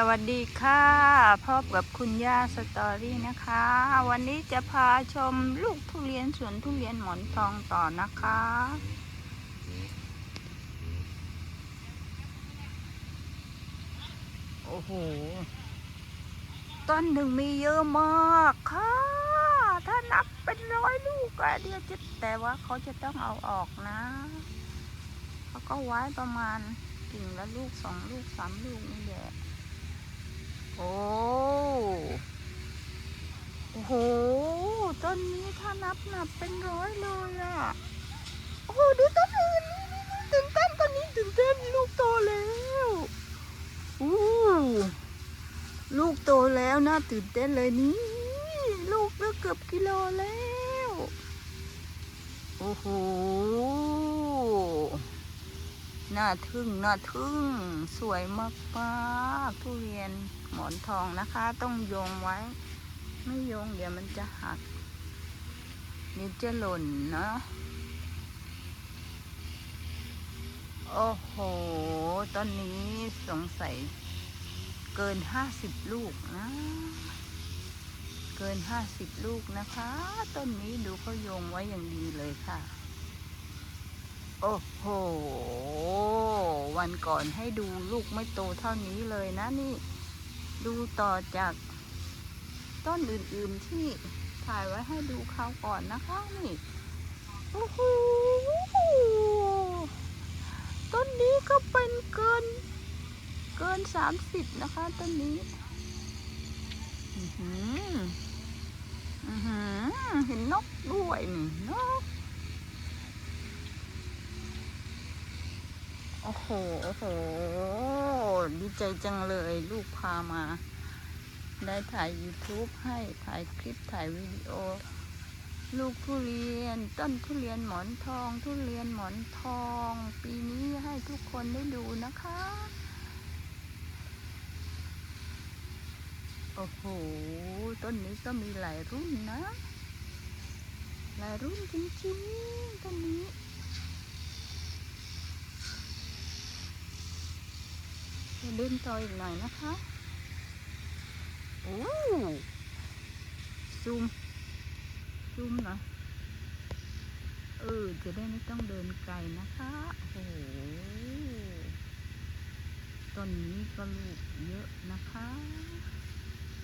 สวัสดีค่ะพบกับคุณย่าสตอรี่นะคะ วันนี้จะพาชมลูกทุเรียนสวนทุเรียนหมอนทองต่อนะคะ โอ้โห ต้นหนึ่งมีเยอะมากค่ะ ถ้านับเป็นร้อยลูกอะเดียวจะแต่ว่าเขาจะต้องเอาออกนะ เขาก็ไว้ประมาณกิ่งละลูกสองลูกสามลูกนี่แหละ โอ้โหต้นนี้ถ้านับนับเป็นร้อยเลยอะโอ้โหดูต้นอื่นนี่นี่ตื่นเต้นต้นนี้ตื่นเต้นลูกโตแล้วอู้ลูกโตแล้วน่าตื่นเต้นเลยนี่ ลูกก็เกือบกิโลแล้ว โอ้โห น่าทึ่งน่าทึ่งสวยมากมากทุเรียนหมอนทองนะคะ ต้องโยงไว้ ไม่โยงเดี๋ยวมันจะหักเดี๋ยวจะหล่นเนาะโอ้โหต้นนี้สงสัยเกินห้าสิบลูกนะ เกินห้าสิบลูกนะคะ ต้นนี้ดูเขาโยงไว้อย่างดีเลยค่ะ โอ้โห วันก่อนให้ดูลูกไม่โตเท่านี้เลยนะนี่ ดูต่อจากต้นอื่นๆที่ถ่ายไว้ให้ดูคราวก่อนนะคะนี่โอ้โหต้นนี้ก็เป็นเกิน เกินสามสิบนะคะต้นนี้อือหืออือหือเห็นนกด้วยนี่นก โอ้โหโอ้โห ดีใจจังเลยลูกพามา ได้ถ่าย YouTube ให้ถ่ายคลิปถ่ายวิดีโอ ลูกทุเรียน ต้นทุเรียนหมอนทอง ทุเรียนหมอนทอง ปีนี้ให้ทุกคนได้ดูนะคะ โอ้โห ต้นนี้ก็มีหลายรุ่นนะ หลายรุ่นจริงๆต้นนี้ ดินต่ออีกหน่อยนะคะโอ้ซูมซูมหน่อยเออจะได้ไม่ต้องเดินไกลนะคะโอ้โหต้นนี้ก็ลูกเยอะนะคะ